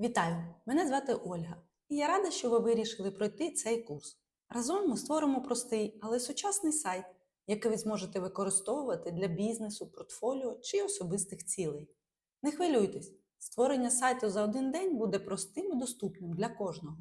Вітаю! Мене звати Ольга, і я рада, що ви вирішили пройти цей курс. Разом ми створимо простий, але сучасний сайт, який ви зможете використовувати для бізнесу, портфоліо чи особистих цілей. Не хвилюйтесь, створення сайту за один день буде простим і доступним для кожного,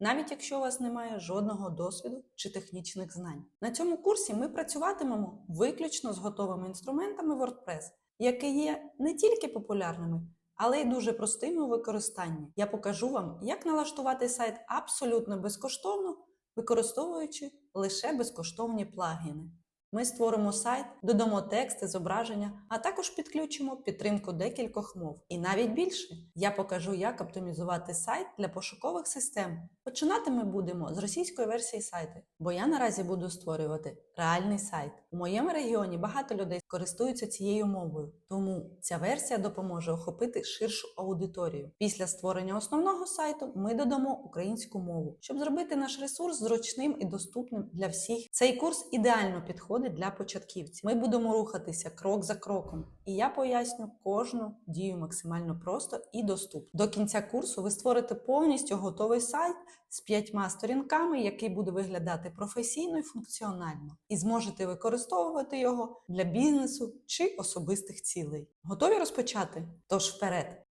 навіть якщо у вас немає жодного досвіду чи технічних знань. На цьому курсі ми працюватимемо виключно з готовими інструментами WordPress, які є не тільки популярними, але й дуже простими у використанні. Я покажу вам, як налаштувати сайт абсолютно безкоштовно, використовуючи лише безкоштовні плагіни. Ми створимо сайт, додамо тексти, зображення, а також підключимо підтримку декількох мов. І навіть більше я покажу, як оптимізувати сайт для пошукових систем. Починати ми будемо з російської версії сайту, бо я наразі буду створювати реальний сайт. У моєму регіоні багато людей користуються цією мовою, тому ця версія допоможе охопити ширшу аудиторію. Після створення основного сайту ми додамо українську мову, щоб зробити наш ресурс зручним і доступним для всіх. Цей курс ідеально підходить для початківців. Ми будемо рухатися крок за кроком, і я поясню кожну дію максимально просто і доступно. До кінця курсу ви створите повністю готовий сайт з п'ятьма сторінками, який буде виглядати професійно і функціонально, і зможете використовувати його для бізнесу чи особистих цілей. Готові розпочати? Тож вперед!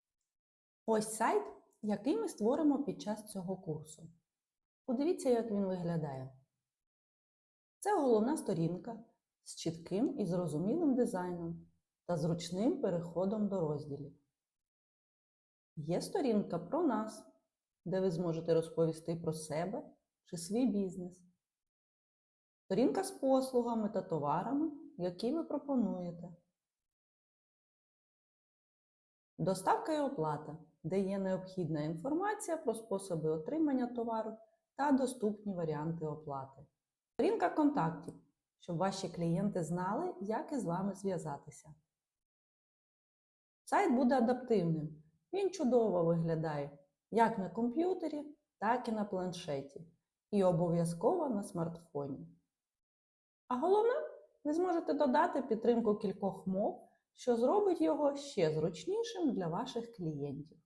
Ось сайт, який ми створимо під час цього курсу. Подивіться, як він виглядає. Це головна сторінка з чітким і зрозумілим дизайном та зручним переходом до розділів. Є сторінка про нас, де ви зможете розповісти про себе чи свій бізнес. Сторінка з послугами та товарами, які ви пропонуєте. Доставка і оплата, де є необхідна інформація про способи отримання товару та доступні варіанти оплати. Сторінка контактів, щоб ваші клієнти знали, як із вами зв'язатися. Сайт буде адаптивним. Він чудово виглядає як на комп'ютері, так і на планшеті. І обов'язково на смартфоні. А головне, ви зможете додати підтримку кількох мов, що зробить його ще зручнішим для ваших клієнтів.